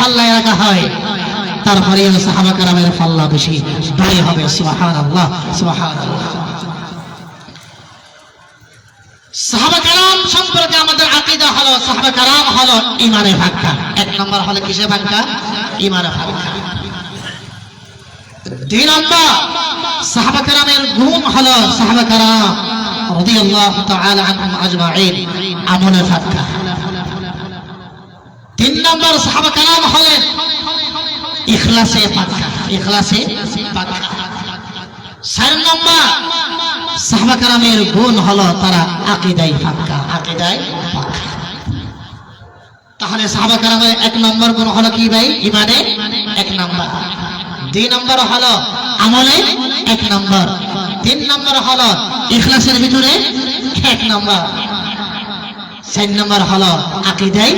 পাল্লায় রাখা হয়। তারপরে সাহাবা কারামের পাল্লা বেশি, ভারী হবে সুবাহান আল্লাহ সম্পর্কে আমাদের আকিদা হলো, সাহাবা কালাম হলো ইমানে ভাক্কা এক নম্বর হলো কিসে ভাক্কা ইমানে ভাক্কা দুই নম্বর, সাহাবা কালামের গুণ হলো সাহাবা কালাম রাদিয়াল্লাহু তাআলা আনহুম আজমাইন তিন নম্বর সাহাবা কালাম হলেন ইখলাসে পাক্কা ইখলাসে চার নম্বর সাহাবা কালামের গুণ হলো তারা আকিদাই পাক্কা আকিদাই তাহলে সাহাবা কালামের এক নম্বর গুণ হলো কি ভাই? ইমানে এক নম্বর। দুই নম্বর হলো আমলে এক নম্বর। তিন নম্বর হলো ইখলাসের ভিতরে এক নম্বর। চার নম্বর হলো আকিদাই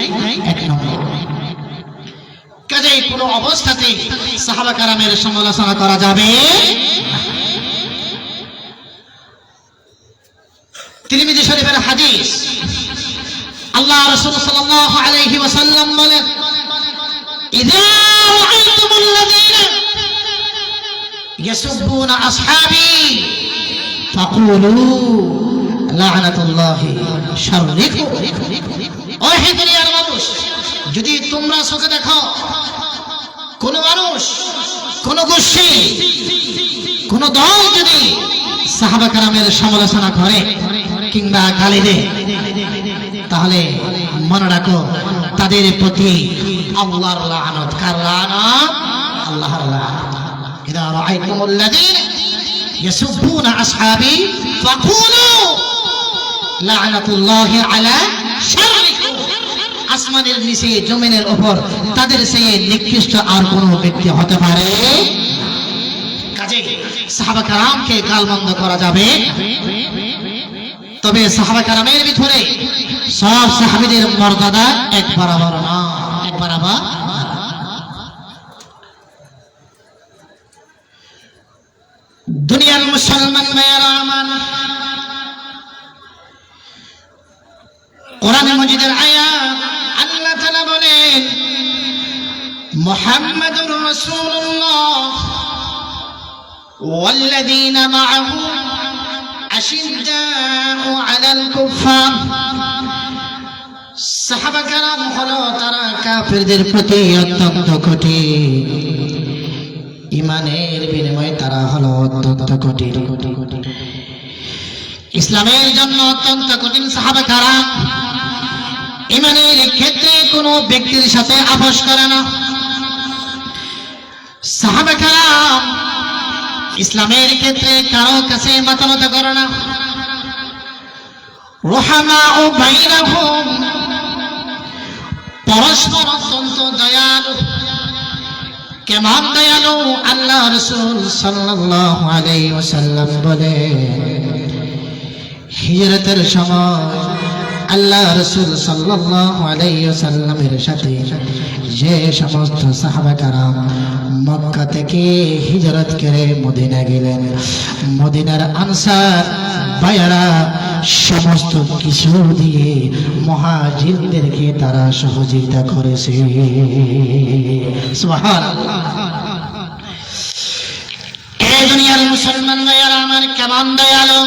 এক নম্বর। কাজেই কোনো অবস্থাতে সাহাবা কারামের সমালোচনা করা যাবে তিরমিজি শরীফের হাদিস, আল্লাহ রাসূল সাল্লাল্লাহু আলাইহি ওয়াসাল্লাম বলেন ইযা রাআইতুমুল লাযীনা ইয়াসুব্বুনা আসহাবি ফাকুলু মানুষ, যদি তোমরা চোখে দেখো, কোন মানুষ, কোন গোষ্ঠী, কোন দল যদি সাহাবা কারামের সমালোচনা করে কিংবা গালি দেয়, তাহলে মনে রাখো, তাদের প্রতি আল্লাহর লানত কার লানত আল্লাহর লানত ইদা রাআইতুমুল লাযীনা ইয়াসুব্বুনা আসহাবি ফাকুলু আসমানের নিচে জমিনের উপর তাদের সেই নিকৃষ্ট আর কোন ব্যক্তি হতে পারে। কাজে সাহাবা কারামকে গালমন্দ করা যাবে। তবে সাহাবা কারামের ভিতরে সব সাহাবিদের মর্যাদা এক বরাবর না, এক বরাবর কোরআনে মজিদের আয়াত আল্লাহ তাআলা বলেন মুহাম্মাদুর রাসূলুল্লাহ والذين معه أشداء على الكفار সাহাবা কারাম হলো তারা কাফেরদের প্রতি অত্যন্ত কঠিন ইমানের বিনিময়ে তারা হলো অত্যন্ত কঠিন ইসলামের জন্য অত্যন্ত কঠিন সাহাবা কারাম ইমানের ক্ষেত্রে কোনো ব্যক্তির সাথে আপোষ করে না। ইসলামের ক্ষেত্রে কারও কাছে মাতামত করে না। রোহামা ও বাইরাহুম পরস্পর অত্যন্ত দয়ালু, কেমন দয়ালু? আল্লাহ রসুল সাল্লাল্লাহু আলাইহি বলে হিজরতের সময় আল্লাহ রসুল ওয়াসাল্লামের সাথে যে সমস্ত সাহাবা কারাম মক্কা থেকে হিজরত করে মদিনা গেলেন। মদিনার আনসার, বায়ারা সমস্ত কিছু দিয়ে মহাজিনদেরকে তারা সহযোগিতা করেছে। মুসলমান ভাইয়ারা আমার কেমন দয়ালু?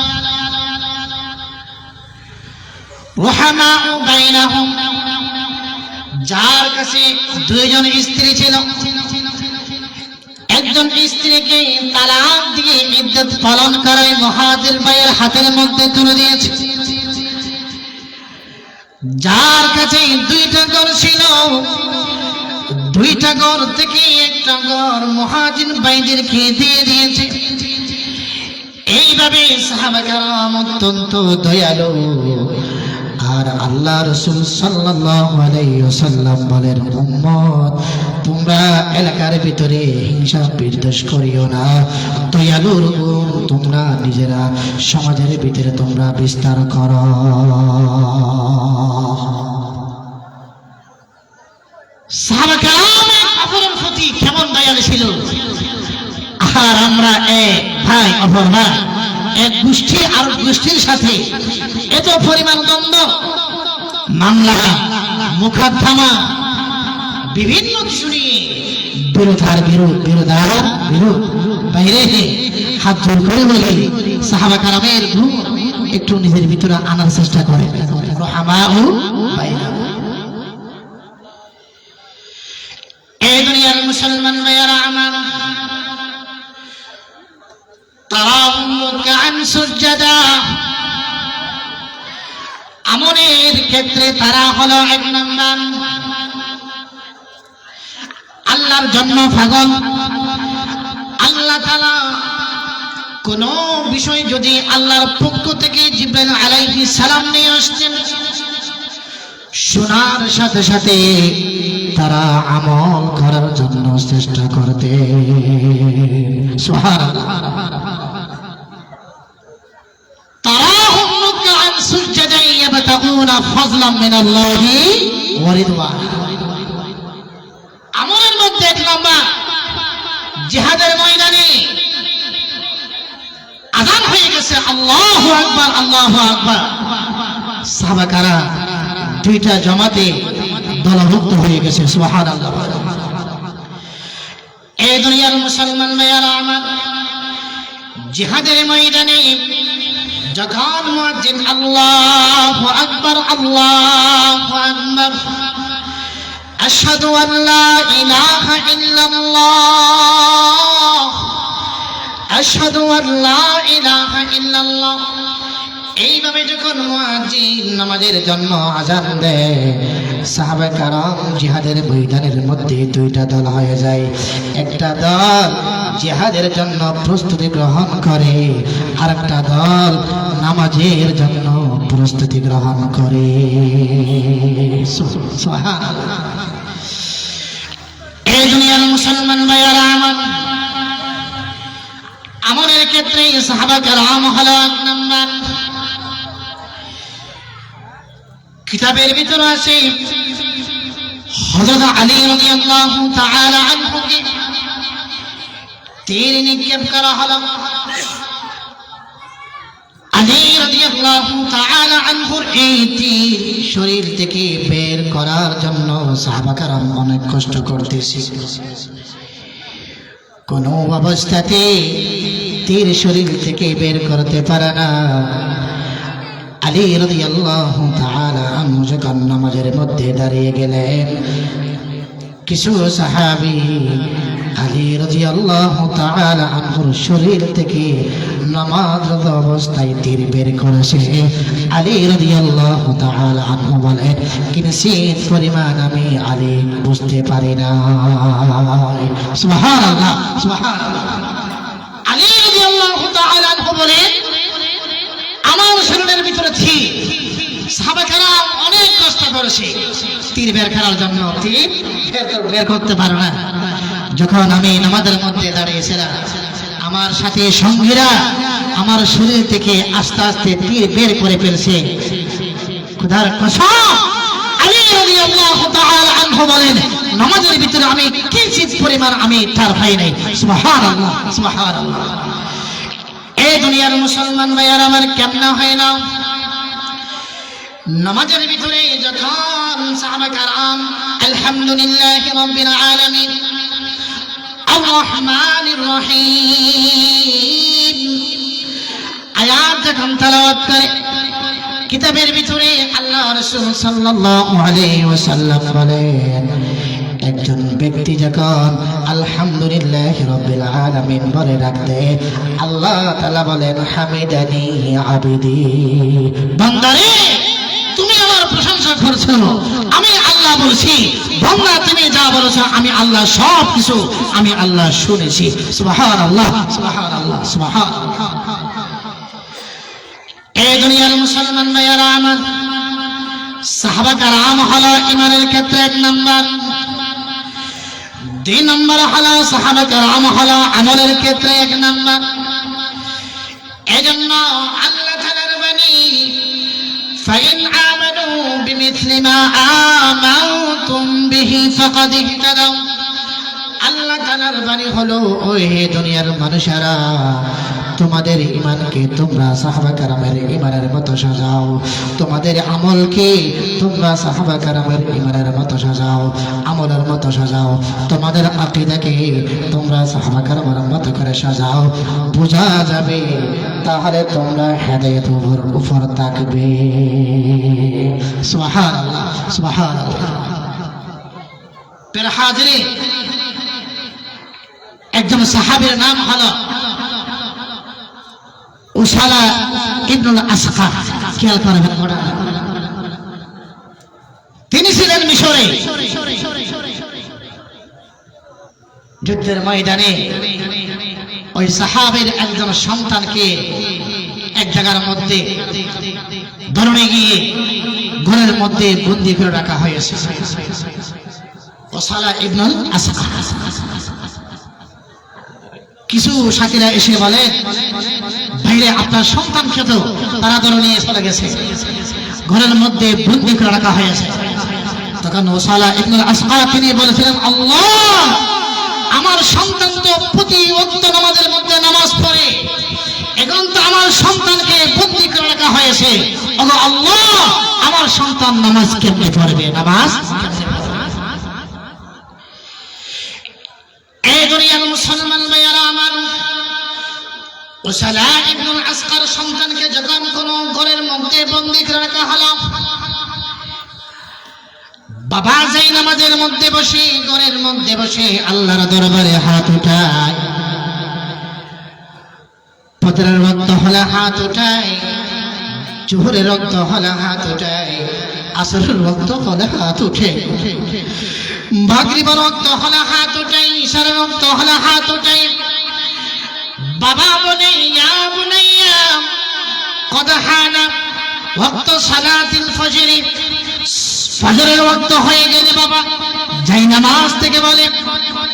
যার কাছে দুইজন স্ত্রী ছিল। একজন স্ত্রীকে তালাক দিয়ে ইদ্যত পালন করায় মহাজির ভাইয়ের হাতের মধ্যে তুলে দিয়েছে। যার কাছে দুইটা ঘর ছিল, দুইটা ঘর থেকে একটা ঘর মহাজিন ভাইদেরকে দিয়ে দিয়েছে। এইভাবে সাহাবাকারাম অত্যন্ত দয়ালু। আর আল্লাহ রসুল ওয়াসাল্লাম বলেন তোমরা এলাকার ভিতরে হিংসা বিদ্বেষ করিও না। দয়ালুর তোমরা নিজেরা সমাজের ভিতরে তোমরা বিস্তার কর। কেমন দয়ালু ছিল? আর আমরা এক ভাই অপর ভাই এক গোষ্ঠী আর গোষ্ঠীর সাথে এত পরিমাণ দ্বন্দ্ব, মামলা মুখাদ্দামা বিভিন্ন কিছু নিয়ে বিরোধার বিরোধ বিরোধার বিরোধ। বাইরে হাত জোর করে বলি সাহাবা কারামের একটু নিজের ভিতরে আনার চেষ্টা করে। মুসলমান তারাহুম রুকআন আমলের ক্ষেত্রে তারা হলো এক নম্বর। আল্লাহর জন্য পাগল। আল্লাহ কোন বিষয় যদি আল্লাহর পক্ষ থেকে জিব্রাইল আলাইহিস সালাম নিয়ে আসছেন শোনার সাথে সাথে তারা আমল করার জন্য চেষ্টা করতে দুইটা জমাতে দলভুক্ত হয়ে গেছে সুবহানাল্লাহ। এই দুনিয়ার মুসলমান মেয়েরা আমার জিহাদের ময়দানে যখন মুয়াজ্জিন আল্লাহু আকবার আল্লাহু আকবার আশহাদু আন লা ইলাহা ইল্লাল্লাহ আশহাদু আন লা ইলাহা ইল্লাল্লাহ এইভাবে যখন মুয়াজ্জিন নামাজের জন্য আজান দেয়, সাহাবে কারাম জিহাদের ময়দানের মধ্যে দুইটা দল হয়ে যায়। একটা দল জিহাদের জন্য প্রস্তুতি গ্রহণ করে আর একটা দল নামাজের জন্য প্রস্তুতি গ্রহণ করে। এই মুসলমান ভাইয়ারা, আমার আমলের ক্ষেত্রে সাহাবা কালাম হলো এক নাম্বার। কিতাবের ভিতরে আছে, হযরত আলী রাদিয়াল্লাহু তাআলা নিক্ষেপ করা হলো। আলী রাদিয়াল্লাহু তাআলা এই শরীর থেকে বের করার জন্য সাহাবা অনেক কষ্ট করতেছে। কোন অবস্থাতে তীর শরীর থেকে বের করতে পারে না। আলী রাদিয়াল্লাহু তাআলা আনহু যখন নামাজের মধ্যে দাঁড়িয়ে গেলেন, কিছু সাহাবী আলী রাদিয়াল্লাহু তাআলা আনহুর শরীর থেকে নামাজরত অবস্থায় তীর বের করেছে। আলী রাদিয়াল্লাহু তাআলা আনহু পরিমাণ আমি আলী বুঝতে পারি না। সুবহানাল্লাহ সুবহানাল্লাহ। আলী তাআলা আনহু বলেন আমার শরীরের ভিতরে তীর সাহাবাকেরা অনেক কষ্ট করেছে। তীর বের করার জন্য তীর বের করতে পারো না। যখন আমি নামাজের মধ্যে দাঁড়িয়েছিলাম, আমার সাথে সঙ্গীরা আমার শরীর থেকে আস্তে আস্তে তীর বের করে ফেলছে। খুদার কসম, আলী তাআলা আনহু বলেন, নামাজের ভিতরে আমি কিঞ্চিত পরিমাণ আমি তার ভাই নাই। সুবহানাল্লাহ সুবহানাল্লাহ। দুনিয়ার মুসলমান ভাইয়ার, আমার কেমনা হয় না? নামাজের ভিতরে যখন রাব্বিল আলামিন আর রহমানির রহিম, আয়াত যখন তেলাওয়াত করে, কিতাবের ভিতরে আল্লাহ রাসূল সাল্লাল্লাহু আলাইহি ওয়াসাল্লাম বলেন, একজন ব্যক্তি যখন আলহামদুলিল্লাহ রাব্বিল আলামিন বলে রাখতে, আল্লাহ তাআলা বলেন, হামিদানি আবিদি। বান্দারে, তুমি আমার প্রশংসা করছ। আমি আল্লাহ বলছি, বান্দা তুমি যা বলেছ, আমি আল্লাহ সব কিছু আমি আল্লাহ শুনেছি। সুবহানাল্লাহ সুবহানাল্লাহ সুবহানাল্লাহ। এই দুনিয়ার মুসলমান ভাইয়ারা আমার সাহাবা কারাম হলো ইমানের ক্ষেত্রে এক নম্বর। দুই নম্বর হলো সাহাবা কারাম হলো আমলের ক্ষেত্রে এক নম্বর এজন্য আল্লাহ তাআলার বাণী فإن آمنوا بمثل ما آمنتم به فقد اهتدوا আল্লাহ তাআলার বাণী হলো, ওই হে দুনিয়ার মানুষেরা, তোমাদের ইমানকে তোমরা সাহাবা কারামের ইমানের মতো সাজাও। তোমাদের আমলকে তোমরা সাহাবা কারামের ইমানের মতো সাজাও, আমলের মতো সাজাও। তোমাদের আকিদাকে তোমরা সাহাবা কারামের মতো করে সাজাও। বোঝা যাবে, তাহলে তোমরা হেদায়ত উপর উপর থাকবে। সুবহানাল্লাহ সুবহানাল্লাহ। একজন সাহাবীর নাম হলো উসালা ইবনুল আসকা খেয়াল করবেন তিনি ছিলেন মিশরে। যুদ্ধের ময়দানে ওই সাহাবের একজন সন্তানকে এক জায়গার মধ্যে ধরনে গিয়ে ঘরের মধ্যে বন্দি করে রাখা হয়েছে। ওসালা ইবনুল আসকা কিছু সাথীরা এসে বলে বাইরে আপনার সন্তানকে তো তারা ধরে নিয়ে চলে গেছে। ঘরের মধ্যে বন্দি করে রাখা হয়েছে। তখন ওসালা ইবনুল আসকা তিনি বলেছিলেন, আল্লাহ, আমার সন্তান তো প্রতি ওয়াক্ত নামাজের মধ্যে নামাজ পড়ে। এখন তো আমার সন্তানকে বন্দি করে রাখা হয়েছে। আল্লাহ, আমার সন্তান নামাজ কেমনে পড়বে? নামাজ সন্তানকে মধ্যে বাবা নামাজের মধ্যে বসে মধ্যে বসে হাত উঠায়। রক্ত হলে হাত উঠায়, চোহরের রক্ত হলে হাত উঠায়, আসরের রক্ত হলে হাত উঠে। ভাগরিবার রক্ত হলে হাত উঠাই ঈশার রক্ত হলে হাত উঠাই বাবা বনে, ইয়া বুনাইয়া কদ হানা ওয়াক্ত সালাতিল ফজর। ফজরের ওয়াক্ত হয়ে গেলে বাবা, যাই নামাজ থেকে বলে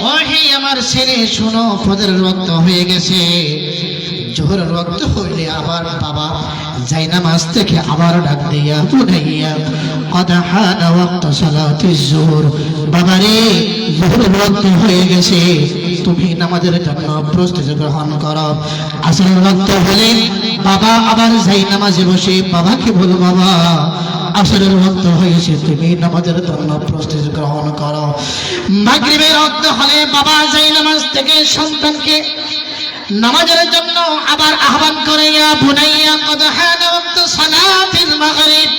ও আমার ছেলে, শোনো, ফজরের ওয়াক্ত হয়ে গেছে। জোহরের রক্ত হইলে আবার বাবা, যাই নামাজ থেকে আবার ডাক দিয়া বুনাইয়া কদ হানা ওয়াক্ত সালাতিল জোহর, বাবা রে, জোহরের রক্ত হয়ে গেছে। তুমি নামাজের জন্য প্রস্তুতি গ্রহণ করো। আসরের ওয়াক্ত হলে বাবা আবার যাই নামাজে বসে বাবাকে বলো, বাবা, আসরের রক্ত হয়েছে, তুমি নামাজের জন্য প্রস্তুতি গ্রহণ করো। মাগরিবের রক্ত হলে বাবা যাই নামাজ থেকে সন্তানকে নামাজের জন্য আবার আহ্বান করে, ইয়া বুনাইয়া, কদ হানা ওয়াক্ত সালাতিল মাগরিব।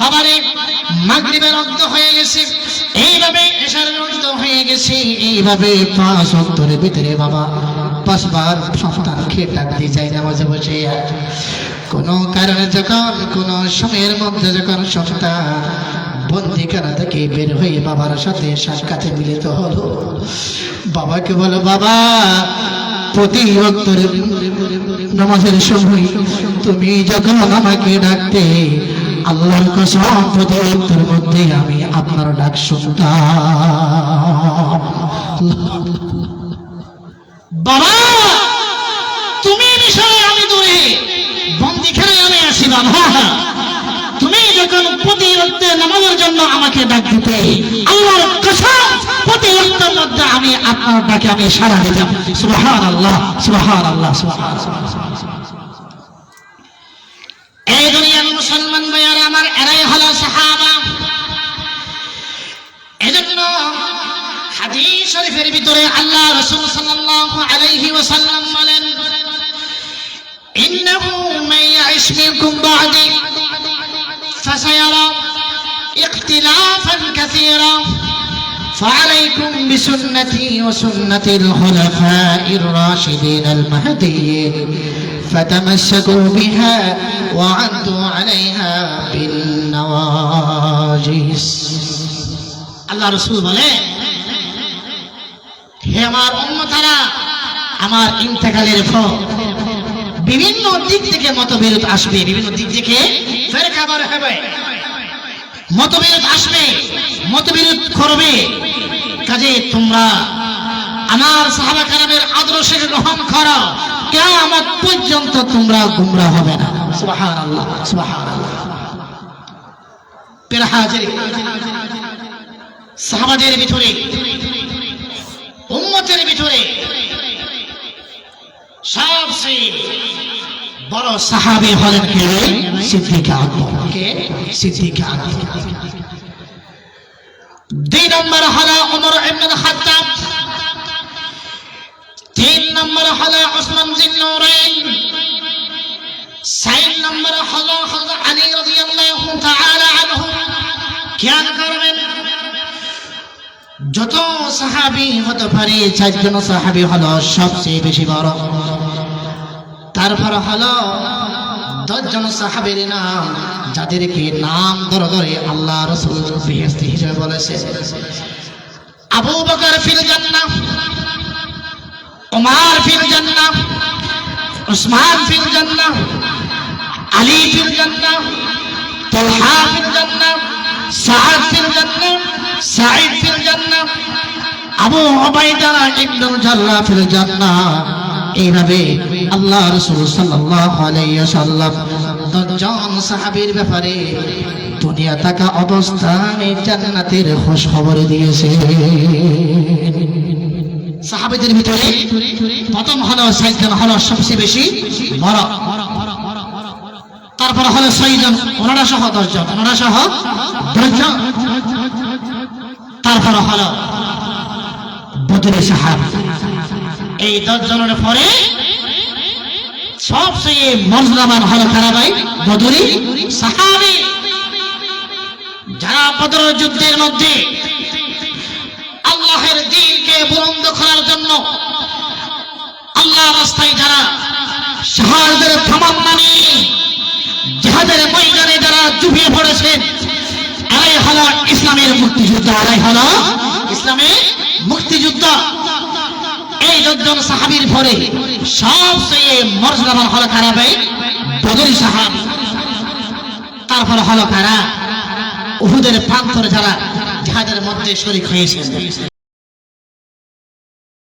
বাবারে, মাগরিবের রক্ত হয়ে গেছে। এইভাবে রক্ত হয়ে গেছে, এইভাবে পাঁচ অক্তরের ভিতরে বাবা, পাঁচবার সন্তানকে ডাক দিয়ে যায় নামাজে বসে কোন কারণে যখন, কোন সময়ের মধ্যে যখন সন্তান বন্দিখানা থেকে বের হয়ে বাবার সাথে সাক্ষাতে মিলিত হলো, বাবাকে বলো, বাবা, প্রতি অক্তরে নামাজের সময় তুমি যখন আমাকে ডাকতে আল্লাহর কসম প্রতি অক্তরের মধ্যে আমি আপনার ডাক শুনতাম। বাবা, তুমি বিষয়ে আমি দূরে বন্দিখানে আমি আছি বাবা। তুমি যখন প্রতি রক্তে নামাজের জন্য আমাকে ডাক দিতে, আল্লাহর কসম, প্রতি রক্তের মধ্যে আমি আপনার ডাকে আমি সারা দিতাম। সুবহান আল্লাহ সুবহান আল্লাহ সুবহান ইন্নাহু মান ইয়াইশ মিনকুম বা'দি فسيرى اختلافا كثيرا فعليكم بسنتي وسنة الخلفاء الراشدين المهديين فتمسكوا بها وعدوا عليها بالنواجس আল্লাহ রসুল বলে হে আমার উম্মতারা আমার ইন্তেকালের পর বিভিন্ন দিক থেকে মতবিরোধ আসবে, বিভিন্ন দিক থেকে ফের মতবিরোধ আসবে, মতবিরোধ করবে। কাজে তোমরা আমার সাহাবা কারামের আদর্শে গ্রহণ করো, কেয়ামত পর্যন্ত তোমরা গুমরা হবে না। সাহাবাদের ভিতরে ভিতরে সবচেয়ে বড় সাহাবি হলেন কে সিদ্দিকা আকবর কে? সিদ্দিকা আকবর দুই নম্বর হলো ইবনে খাত্তাব। তিন নম্বর হলো উসমান জিন্নুরাইন চার নম্বর হলো হযরত আলী রাদিয়াল্লাহু তাআলা আনহু। খেয়াল করবেন যত সাহাবি হতে পারে চারজন সাহাবি হলো সবচেয়ে বেশি বড়। তারপর হলো দশজন সাহাবের নাম, যাদেরকে নাম ধরে ধরে আল্লাহ রসুল বেহেস্তি হিসেবে বলেছে। আবু বকর ফিল জান্নাহ, উমার ফিল জান্নাহ, উসমান ফিল জান্নাহ, আলী ফিল জান্নাহ, তালহা ফিল জান্নাহ সাআদ ফিল জান্নাহ, সাঈদ ফিল জান্নাহ, আবু উবাইদা ইবনুল জাল্লাহ ফিল জান্নাহ। এইভাবে আল্লাহ রাসূল সাল্লাল্লাহু আলাইহি ওয়াসাল্লাম দশজন সাহাবীর ব্যাপারে দুনিয়া থাকা অবস্থায় জান্নাতের খোঁজ খবর দিয়েছে সাহাবীদের ভিতরে প্রথম হলো সাইজন হলো সবচেয়ে বেশি বড়। তারপর হলো ছয়জন ওনারা সহ দশজন, ওনারা সহ দশজন। তারপর হলো বদরে সাহাব। এই দশজনের পরে? সবচেয়ে মর্যাদাবান হলো খারাপাই বদরি সাহাবি। যারা বদর যুদ্ধের মধ্যে আল্লাহের দিনকে বুলন্দ করার জন্য আল্লাহ রাস্তায় যারা শাহাদের থামান্না নিয়ে যাহাদের ময়দানে যারা চুপিয়ে পড়েছেন আড়াই হলো ইসলামের মুক্তিযুদ্ধ, আড়াই হলো ইসলামের মুক্তিযুদ্ধ। এই লোকজন সাহাবির পরে সবচেয়ে মর্যাদাবান হলো খারাপে বদরি সাহাব। তারপর হলো কারা? উহুদের প্রান্তরে যারা যাদের মধ্যে শরিক হয়েছে।